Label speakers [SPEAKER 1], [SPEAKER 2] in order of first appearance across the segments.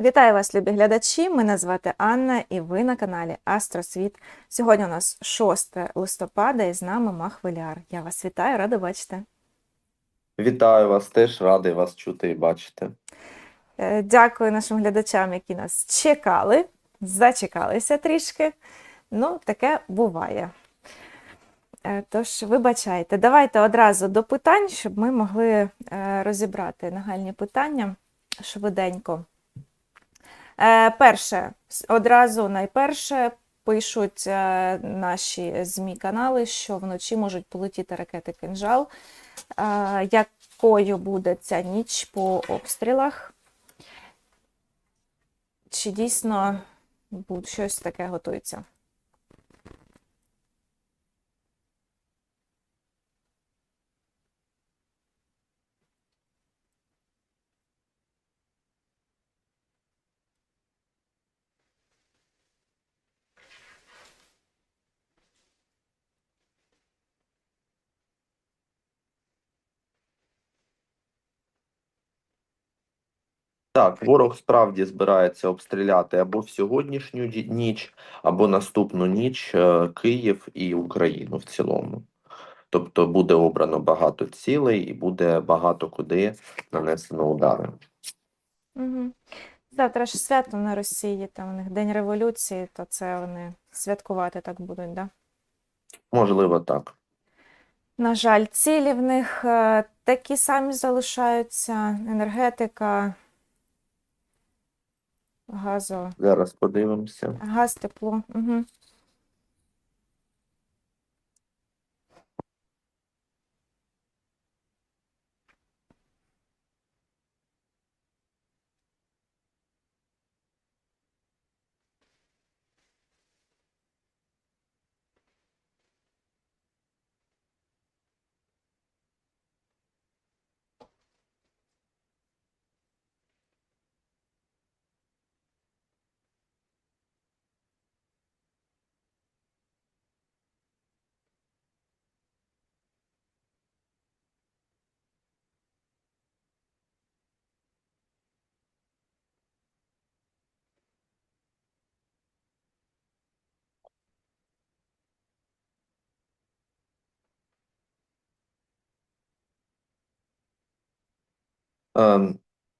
[SPEAKER 1] Вітаю вас, любі глядачі! Мене звати Анна і ви на каналі Астросвіт. Сьогодні у нас 6 листопада і з нами Махвиляр. Я вас вітаю, рада бачити.
[SPEAKER 2] Вітаю вас теж, радий вас чути і бачити.
[SPEAKER 1] Е, Дякую нашим глядачам, які нас чекали, зачекалися трішки. Ну, таке буває. Е, Тож, вибачайте, давайте одразу до питань, щоб ми могли е, розібрати нагальні питання швиденько. Е, Перше, одразу найперше пишуть е, наші ЗМІ-канали, що вночі можуть полетіти ракети «Кинжал». Е, Якою буде ця ніч по обстрілах? Чи дійсно щось таке готується?
[SPEAKER 2] Так, ворог справді збирається обстріляти або в сьогоднішню ніч, або наступну ніч е, Київ і Україну в цілому. Тобто буде обрано багато цілей і буде багато куди нанесено удари.
[SPEAKER 1] Угу. Завтра ж свято на Росії, там у них День революції, то це вони святкувати так будуть, да?
[SPEAKER 2] Можливо, так.
[SPEAKER 1] На жаль, цілі в них е, такі самі залишаються: енергетика, газо,
[SPEAKER 2] Зараз подивимося.
[SPEAKER 1] газ, тепло. Угу.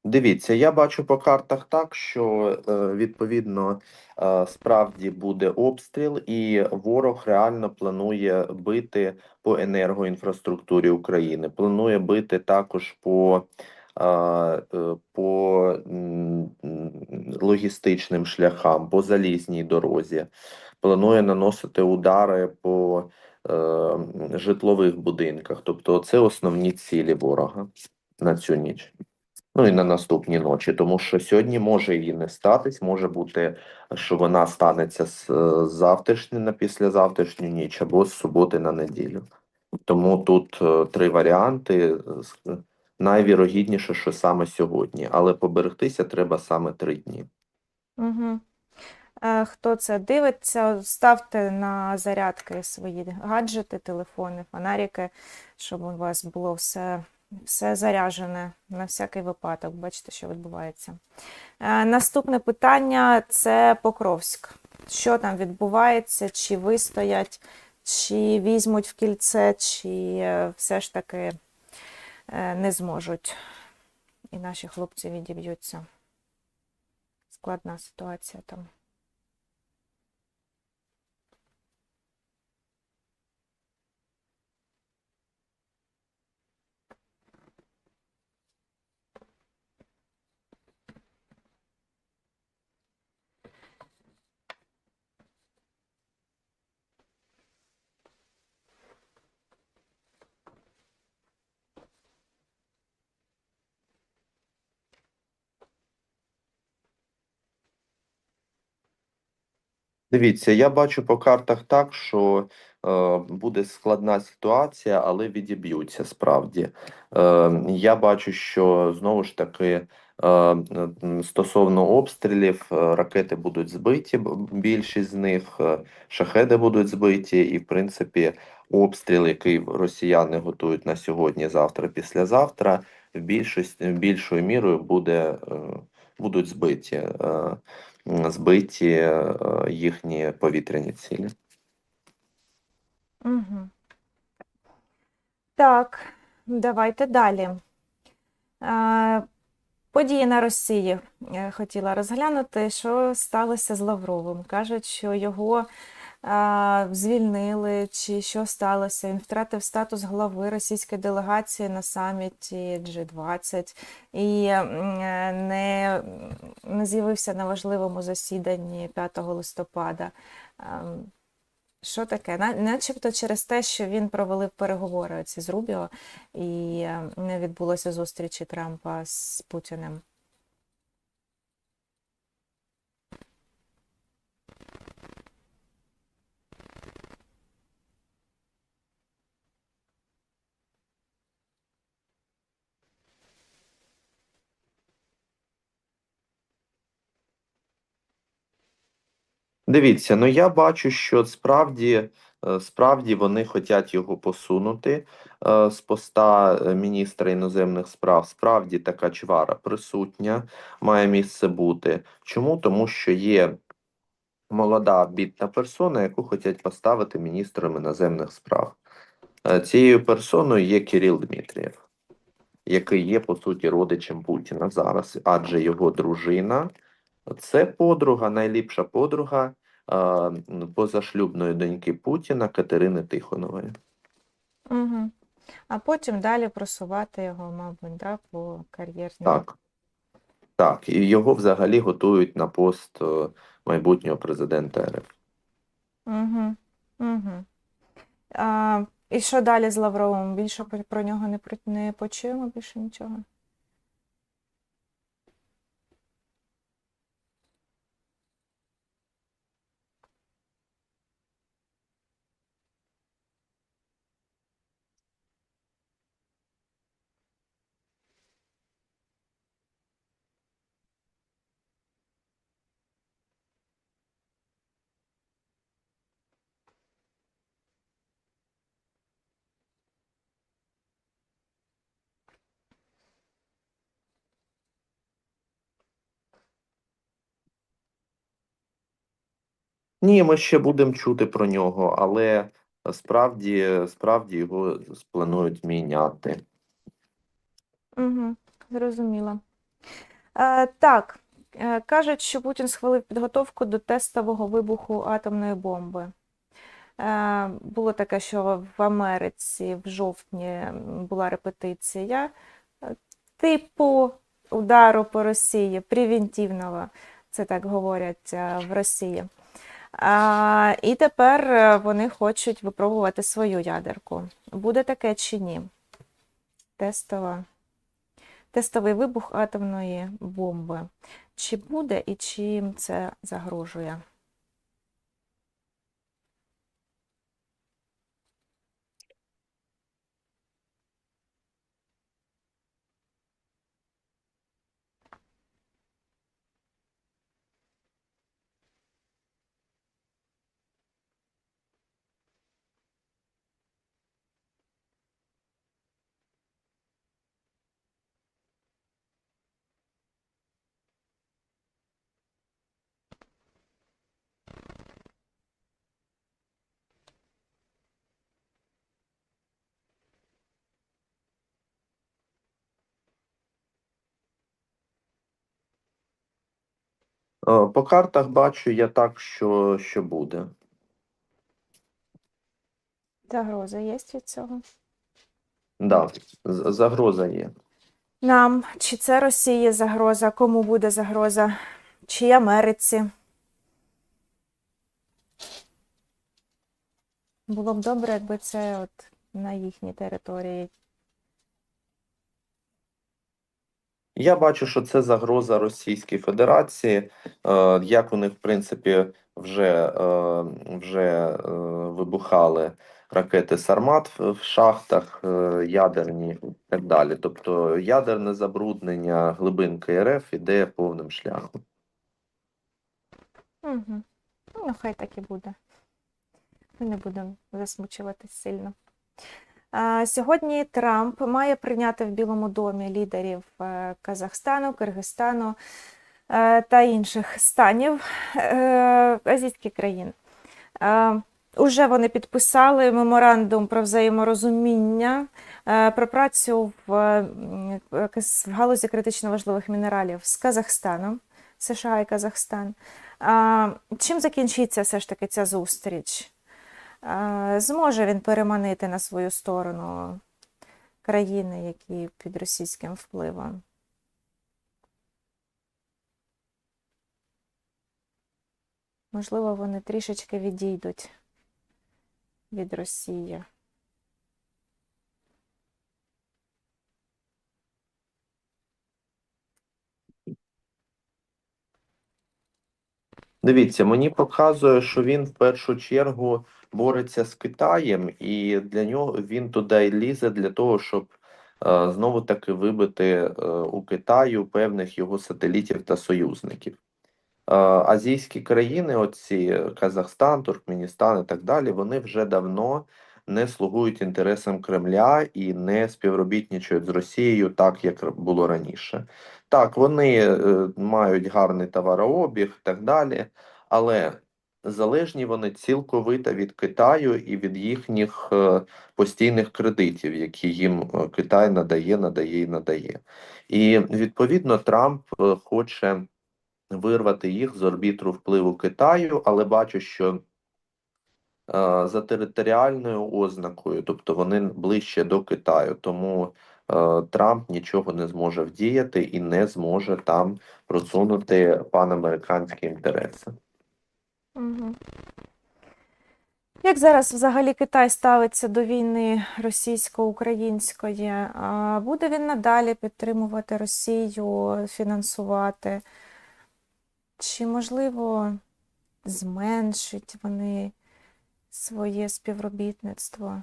[SPEAKER 2] Дивіться, я бачу по картах так, що е, відповідно е, справді буде обстріл, і ворог реально планує бити по енергоінфраструктурі України. Планує бити також по, е, по логістичним шляхам, по залізній дорозі. Планує наносити удари по житлових будинках. Тобто, це основні цілі ворога на цю ніч. Ну і на наступні ночі, тому що сьогодні може і не статись, може бути, що вона станеться з е, завтрашньої на післязавтрашню ніч або з суботи на неділю. Тому тут е, три варіанти. З- Найвірогідніше, що саме сьогодні, але поберегтися треба саме три дні.
[SPEAKER 1] Угу. Е, Хто це дивиться, ставте на зарядки свої гаджети, телефони, фонарики, щоб у вас було все, все заряджене на всякий випадок. Бачите, що відбувається. Е, Наступне питання це Покровськ. Що там відбувається? Чи вистоять, чи візьмуть в кільце, чи е, все ж таки е, не зможуть. І наші хлопці відіб'ються. Складна ситуація там.
[SPEAKER 2] Дивіться, я бачу по картах так, що е, буде складна ситуація, але відіб'ються справді. Е, я бачу, що знову ж таки е, стосовно обстрілів, е, ракети будуть збиті, більшість з них, е, шахеди будуть збиті, і в принципі обстріл, який росіяни готують на сьогодні, завтра, післязавтра, більшості більшою мірою буде е, будуть збиті, збиті е, їхні повітряні цілі.
[SPEAKER 1] Угу. Так, давайте далі. Е, Події на Росії хотіла розглянути, що сталося з Лавровим. Кажуть, що його звільнили, чи що сталося. Він втратив статус глави російської делегації на саміті G20 і не, не з'явився на важливому засіданні 5 листопада. Ем, що таке? На- Начебто через те, що він провалив переговори ці з Рубіо і е, не відбулося зустрічі Трампа з Путіним.
[SPEAKER 2] Дивіться, ну я бачу, що справді, е, справді вони хочуть його посунути е, з поста е, міністра іноземних справ. Справді така чвара присутня, має місце бути. Чому? Тому що є молода бідна персона, яку хочуть поставити міністром іноземних справ. Цією персоною є Кирил Дмитрієв, який є по суті родичем Путіна зараз, адже його дружина це подруга, найліпша подруга позашлюбної доньки Путіна Катерини Тихонової.
[SPEAKER 1] Угу. А потім далі просувати його, мабуть, да, по кар'єрній.
[SPEAKER 2] Так. Так, і його взагалі готують на пост е, майбутнього президента РФ.
[SPEAKER 1] Угу. Угу. А, і що далі з Лавровим? Більше про- про нього не, не почуємо більше нічого?
[SPEAKER 2] Ні, ми ще будемо чути про нього, але справді, справді його планують міняти.
[SPEAKER 1] Угу. Зрозуміла. Е, так, е, кажуть, що Путін схвалив підготовку до тестового вибуху атомної бомби. Е, було таке, що в Америці в жовтні була репетиція е, типу удару по Росії, превентивного, це так говорять е, в Росії. А, і тепер е, вони хочуть випробувати свою ядерку. Буде таке чи ні? Тестова. Тестовий вибух атомної бомби. Чи буде і чим це загрожує?
[SPEAKER 2] По картах бачу я так, що, що буде.
[SPEAKER 1] Загроза є від цього?
[SPEAKER 2] Да, загроза є.
[SPEAKER 1] Нам, чи це Росії загроза, кому буде загроза, чи Америці? Було б добре, якби це от на їхній території.
[SPEAKER 2] Я бачу, що це загроза Російській Федерації. Е, Як у них, в принципі, вже, е, вже е, вибухали ракети Сармат в шахтах, ядерні і так далі. Тобто ядерне забруднення глибинки РФ іде повним шляхом.
[SPEAKER 1] Угу. Ну, хай так і буде. Ми не будемо засмучуватись сильно. Сьогодні Трамп має прийняти в Білому домі лідерів е, Казахстану, Киргизстану, е, та інших станів е, азійських країн. Уже вони підписали меморандум про взаєморозуміння про працю в галузі критично важливих мінералів з Казахстаном, США і Казахстан. Чим закінчиться все ж таки ця зустріч? Зможе він переманити на свою сторону країни, які під російським впливом? Можливо, вони трішечки відійдуть від Росії.
[SPEAKER 2] Дивіться, мені показує, що він в першу чергу бореться з Китаєм, і для нього він туди лізе для того, щоб е, знову таки вибити е, у Китаю певних його сателітів та союзників. Е, азійські країни, оці Казахстан, Туркменістан і так далі, вони вже давно не слугують інтересам Кремля і не співробітничають з Росією так, як було раніше. Так, вони мають гарний товарообіг і так далі, але залежні вони цілковито від Китаю і від їхніх е, постійних кредитів, які їм е, Китай надає, надає і надає. І відповідно Трамп е, хоче вирвати їх з орбітру впливу Китаю, але бачу, що за територіальною ознакою, тобто вони ближче до Китаю, тому Трамп нічого не зможе вдіяти і не зможе там просунути панамериканські інтереси.
[SPEAKER 1] Угу. Як зараз взагалі Китай ставиться до війни російсько-української? Буде він надалі підтримувати Росію, фінансувати? Чи, можливо, зменшить вони своє співробітництво?
[SPEAKER 2] Е,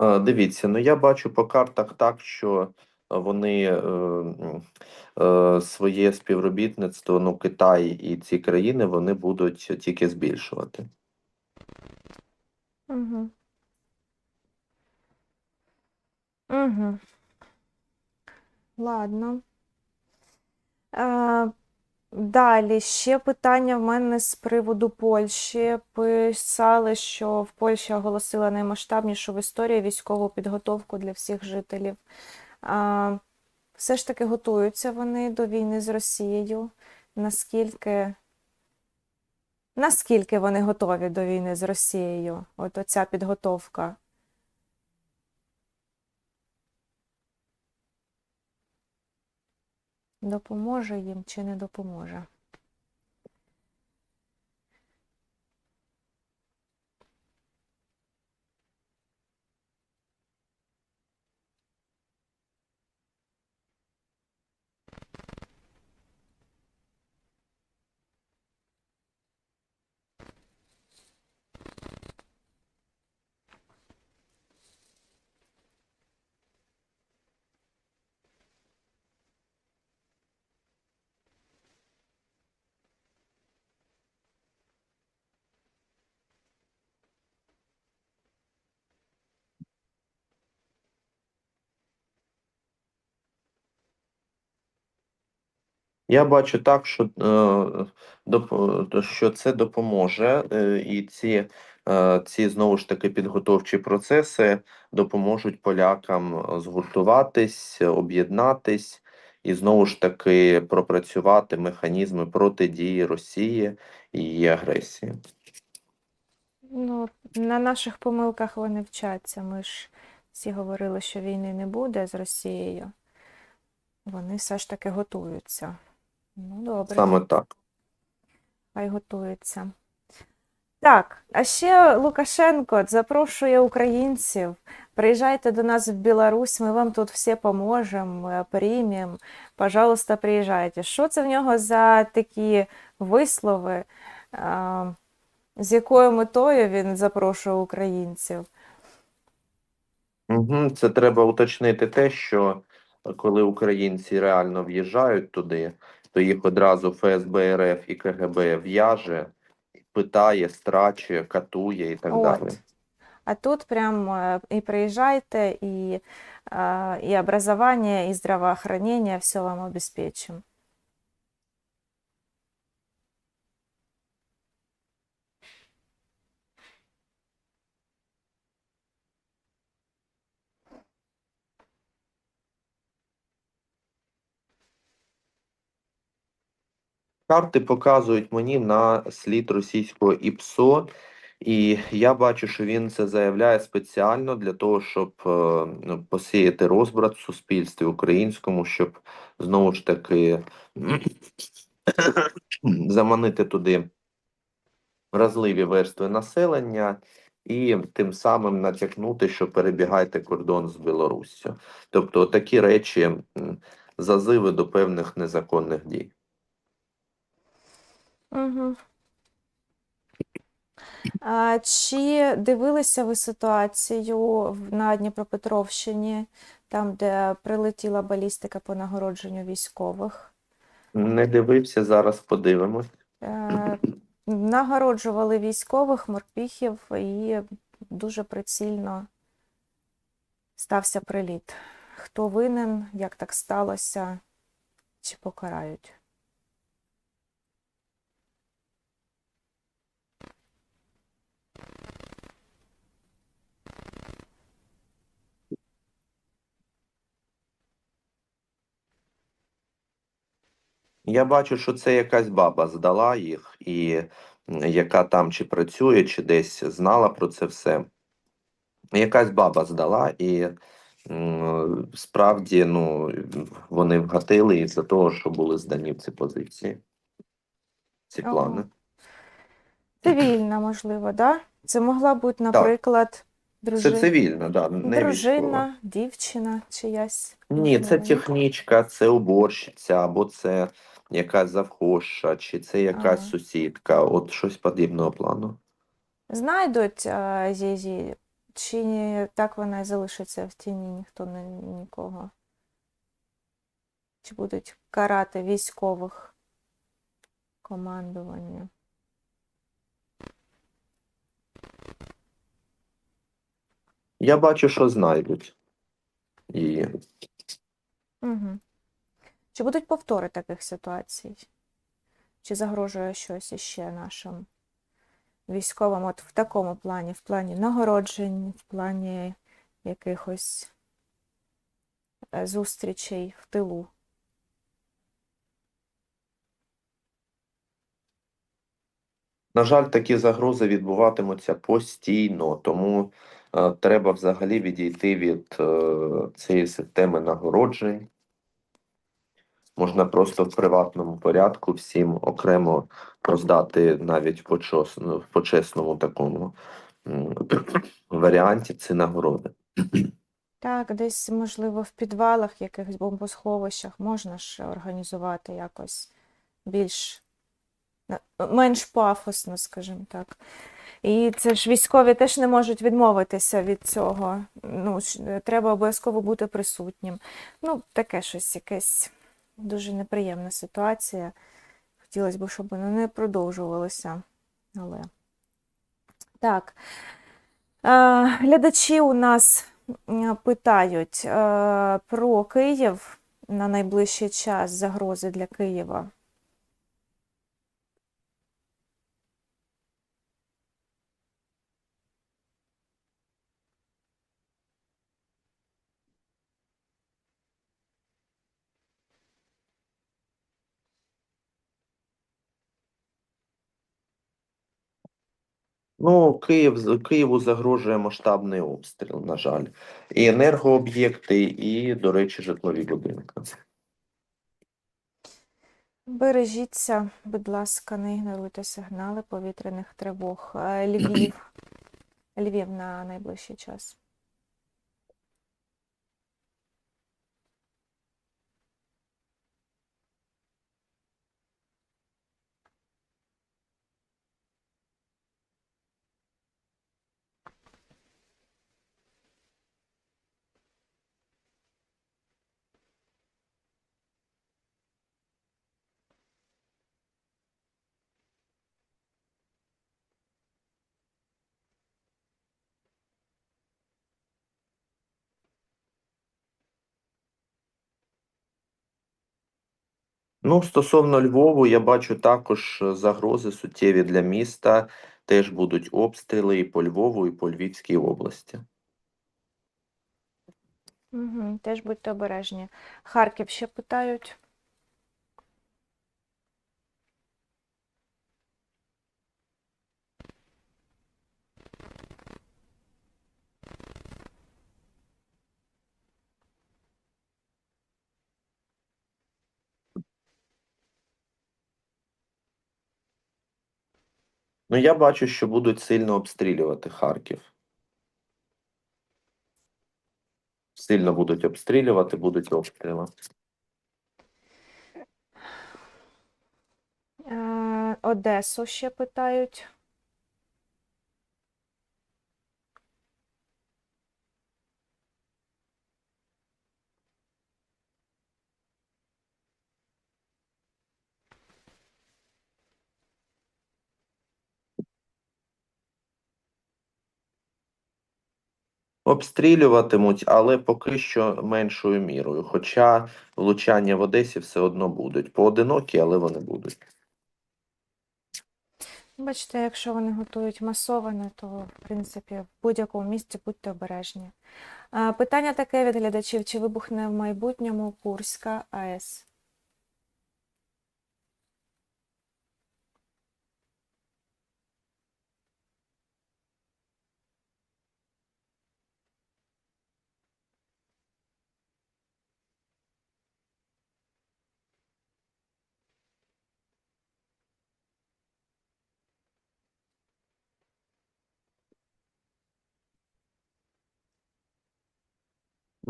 [SPEAKER 2] Дивіться, ну я бачу по картах так, що вони е, е, своє співробітництво, ну Китай і ці країни, вони будуть тільки збільшувати.
[SPEAKER 1] Угу. Угу. Ладно. Е, далі ще питання в мене з приводу Польщі. Писали, що в Польщі оголосила наймасштабнішу в історії військову підготовку для всіх жителів. Все ж таки готуються вони до війни з Росією. Наскільки, наскільки вони готові до війни з Росією? От оця підготовка. Допоможе їм чи не допоможе?
[SPEAKER 2] Я бачу так, що, е, що це допоможе, е, і ці, е, ці знову ж таки підготовчі процеси допоможуть полякам згуртуватись, об'єднатись і знову ж таки пропрацювати механізми протидії Росії і її агресії.
[SPEAKER 1] Ну, на наших помилках вони вчаться. Ми ж всі говорили, що війни не буде з Росією. Вони все ж таки готуються. Ну, добре,
[SPEAKER 2] Саме так.
[SPEAKER 1] хай готуються. Так, а ще Лукашенко запрошує українців. Приїжджайте до нас в Білорусь, ми вам тут всі поможемо, е, приймемо. Пожалуйста, приїжджайте. Що це в нього за такі вислови? З якою метою він запрошує українців?
[SPEAKER 2] Це треба уточнити те, що коли українці реально в'їжджають туди, то їх одразу ФСБ РФ і КГБ в'яже, питає, страчує, катує і так
[SPEAKER 1] От.
[SPEAKER 2] далі.
[SPEAKER 1] А тут прям е, і приїжджайте, і, і образование, і здравоохранение, все вам обеспечим.
[SPEAKER 2] Карти показують мені на слід російського ІПСО, і я бачу, що він це заявляє спеціально для того, щоб е, ну, посіяти розбрат в суспільстві українському, щоб знову ж таки заманити туди вразливі верстви населення і тим самим натякнути, що перебігайте кордон з Білоруссю. Тобто такі речі, зазиви до певних незаконних дій.
[SPEAKER 1] Угу. А, чи дивилися ви ситуацію на Дніпропетровщині, там, де прилетіла балістика по нагородженню військових?
[SPEAKER 2] Не дивився, зараз подивимось.
[SPEAKER 1] Е, Нагороджували військових, морпіхів, і дуже прицільно стався приліт. Хто винен, як так сталося, чи покарають?
[SPEAKER 2] Я бачу, що це якась баба здала їх, і яка там чи працює, чи десь знала про це все. Якась баба здала, і справді ну, вони вгатили із-за того, що були здані в ці позиції, ці
[SPEAKER 1] Ага.
[SPEAKER 2] плани.
[SPEAKER 1] Цивільна, можливо, да? Це могла бути, наприклад,
[SPEAKER 2] Це
[SPEAKER 1] дружина,
[SPEAKER 2] цивільно, да, не військова.
[SPEAKER 1] дружина, дівчина чиясь.
[SPEAKER 2] Ні, це технічка, це уборщиця, або це якась завхозша, чи це якась
[SPEAKER 1] Ага.
[SPEAKER 2] сусідка, от щось подібного плану.
[SPEAKER 1] Знайдуть а, Зізі, чи ні, так вона і залишиться в тіні, ніхто не нікого. Чи будуть карати військових командування?
[SPEAKER 2] Я бачу, що знайдуть її.
[SPEAKER 1] Угу. Чи будуть повтори таких ситуацій? Чи загрожує щось іще нашим військовим от в такому плані, в плані нагороджень, в плані якихось е, зустрічей в тилу?
[SPEAKER 2] На жаль, такі загрози відбуватимуться постійно, тому е, треба взагалі відійти від е, цієї системи нагороджень. Можна просто в приватному порядку всім окремо роздати навіть в почос- ну, в почесному такому варіанті ці нагороди.
[SPEAKER 1] Так, десь, можливо, в підвалах, якихось бомбосховищах можна ж організувати якось більш менш пафосно, скажімо так. І це ж військові теж не можуть відмовитися від цього. Ну, треба обов'язково бути присутнім. Ну, таке щось, якесь дуже неприємна ситуація. Хотілося б, щоб вона не продовжувалася. Але так. Глядачі у нас питають про Київ на найближчий час, загрози для Києва.
[SPEAKER 2] Ну, Київ, Києву загрожує масштабний обстріл, на жаль. І енергооб'єкти, і, до речі, житлові будинки.
[SPEAKER 1] Бережіться, будь ласка, не ігноруйте сигнали повітряних тривог. Е, Львів. Львів на найближчий час.
[SPEAKER 2] Ну, стосовно Львову, я бачу також е, загрози суттєві для міста. Теж будуть обстріли і по Львову, і по Львівській області.
[SPEAKER 1] Угу, теж будьте обережні. Харків ще питають.
[SPEAKER 2] Ну, я бачу, що будуть сильно обстрілювати Харків. Сильно будуть обстрілювати, будуть обстріли.
[SPEAKER 1] Е, Одесу ще питають.
[SPEAKER 2] Обстрілюватимуть, але поки що меншою мірою. Хоча влучання в Одесі все одно будуть. Поодинокі, але вони будуть.
[SPEAKER 1] Бачите, якщо вони готують масоване, то в принципі в будь-якому місці будьте обережні. Е, Питання таке від глядачів: чи вибухне в майбутньому Курська АЕС?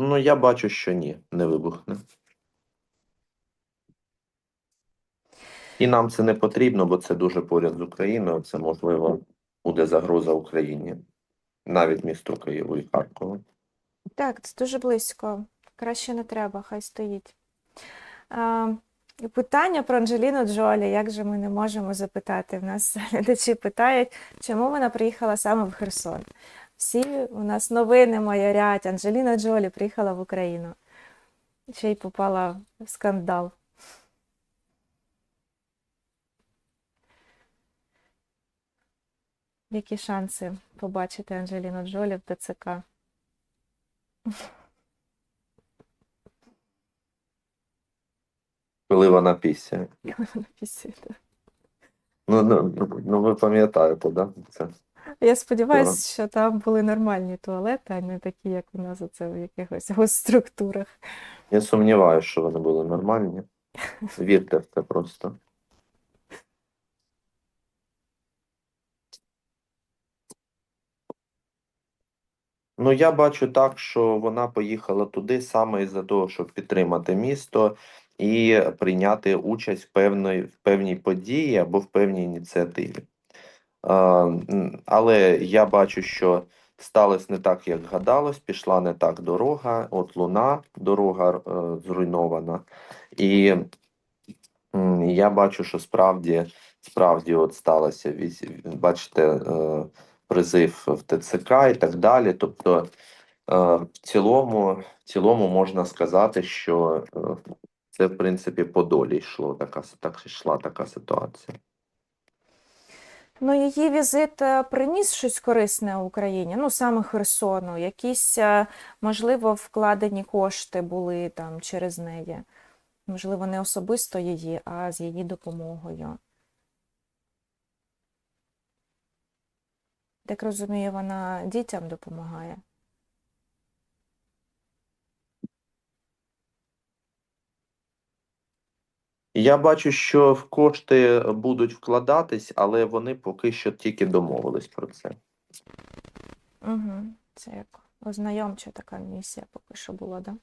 [SPEAKER 2] Ну, я бачу, що ні, не вибухне. І нам це не потрібно, бо це дуже поряд з Україною. Це можливо буде загроза Україні, навіть місту Києву і Харкову.
[SPEAKER 1] Так, це дуже близько. Краще не треба, хай стоїть. Е, і Питання про Анджеліну Джолі. Як же ми не можемо запитати? В нас глядачі питають, чому вона приїхала саме в Херсон. Всі у нас новини майорять. Анджеліна Джолі приїхала в Україну. Ще й попала в скандал. Які шанси побачити Анджеліну Джолі в ТЦК?
[SPEAKER 2] Коли вона пісня.
[SPEAKER 1] Після.
[SPEAKER 2] Ну, ну, ну, ну ви пам'ятаєте, да? Це.
[SPEAKER 1] Я сподіваюся, що там були нормальні туалети, а не такі, як у нас оце в якихось госструктурах.
[SPEAKER 2] Я сумніваюся, що вони були нормальні. Вірте в це просто. Ну, я бачу так, що вона поїхала туди саме із-за того, щоб підтримати місто і прийняти участь в певної, в певній події або в певній ініціативі. Але я бачу, що сталося не так, як гадалось, пішла не так дорога. От луна, дорога е, зруйнована. І я бачу, що справді, справді от сталося, бачите, е, призив в ТЦК і так далі. Тобто, е, в цілому, в цілому можна сказати, що це, в принципі, по долі йшло така, так йшла така ситуація.
[SPEAKER 1] Ну, її візит е, приніс щось корисне Україні, ну саме Херсону. Якісь, е, можливо, вкладені кошти були там через неї. Можливо, не особисто її, а з її допомогою. Так розумію, вона дітям допомагає.
[SPEAKER 2] Я бачу, що в кошти будуть вкладатись, але вони поки що тільки домовились про це.
[SPEAKER 1] Угу. Це як ознайомча така місія поки що була, да?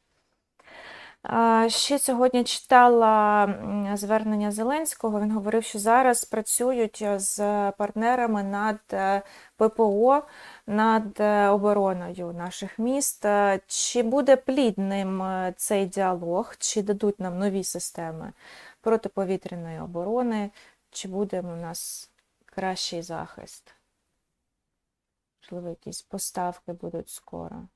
[SPEAKER 1] Ще сьогодні читала звернення Зеленського. Він говорив, що зараз працюють з партнерами над е, ППО, над е, обороною наших міст. Е, Чи буде плідним е, цей діалог, чи дадуть нам нові системи протиповітряної оборони, чи буде у нас кращий захист? Можливо, якісь поставки будуть скоро.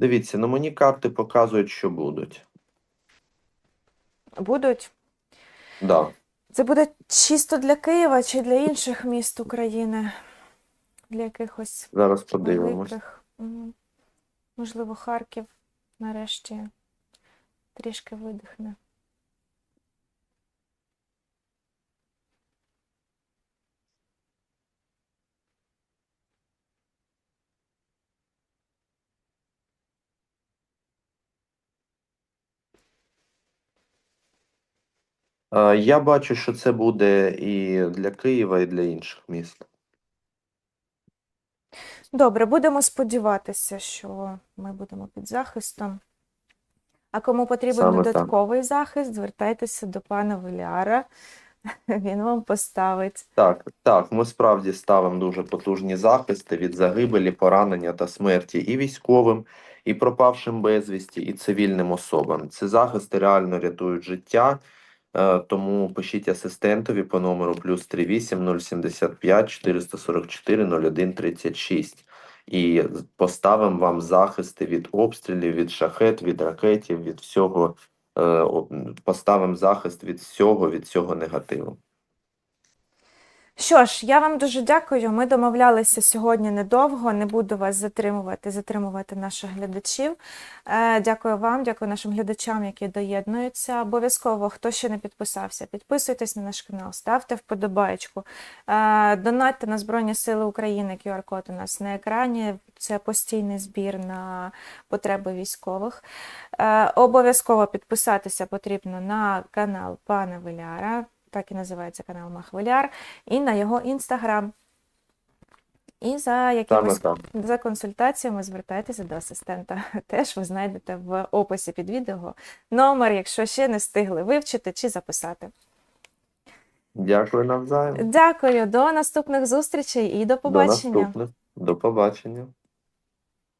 [SPEAKER 2] Дивіться, ну мені карти показують, що будуть.
[SPEAKER 1] Будуть?
[SPEAKER 2] Да.
[SPEAKER 1] Це буде чисто для Києва чи для інших міст України? Для якихось
[SPEAKER 2] Зараз подивимось.
[SPEAKER 1] великих? Мгм. Можливо, Харків нарешті трішки видихне.
[SPEAKER 2] Я бачу, що це буде і для Києва, і для інших міст.
[SPEAKER 1] Добре, будемо сподіватися, що ми будемо під захистом. А кому потрібен
[SPEAKER 2] Саме так.
[SPEAKER 1] додатковий захист, звертайтеся до пана Веляра. Він вам поставить.
[SPEAKER 2] Так, так, ми справді ставимо дуже потужні захисти від загибелі, поранення та смерті і військовим, і пропавшим безвісті, і цивільним особам. Ці захисти реально рятують життя, е, тому пишіть асистентові по номеру плюс 38 075 444 01 36 і поставимо вам захисти від обстрілів, від шахет, від ракетів, від всього. е, Поставимо захист від всього, від всього негативу.
[SPEAKER 1] Що ж, я вам дуже дякую. Ми домовлялися сьогодні недовго. Не буду вас затримувати, затримувати наших глядачів. Е, Дякую вам, дякую нашим глядачам, які доєднуються. Обов'язково, хто ще не підписався, підписуйтесь на наш канал, ставте вподобаєчку, Е, донатьте на Збройні Сили України. QR-код у нас на екрані. Це постійний збір на потреби військових. Е, Обов'язково підписатися потрібно на канал пана Веляра. Так і називається канал Махвеляр, і на його інстаграм. І за якимось за консультаціями звертайтеся до асистента. Теж ви знайдете в описі під відео номер, якщо ще не встигли вивчити чи записати.
[SPEAKER 2] Дякую навзаєм.
[SPEAKER 1] Дякую, до наступних зустрічей і до
[SPEAKER 2] До
[SPEAKER 1] побачення.
[SPEAKER 2] наступних. До побачення.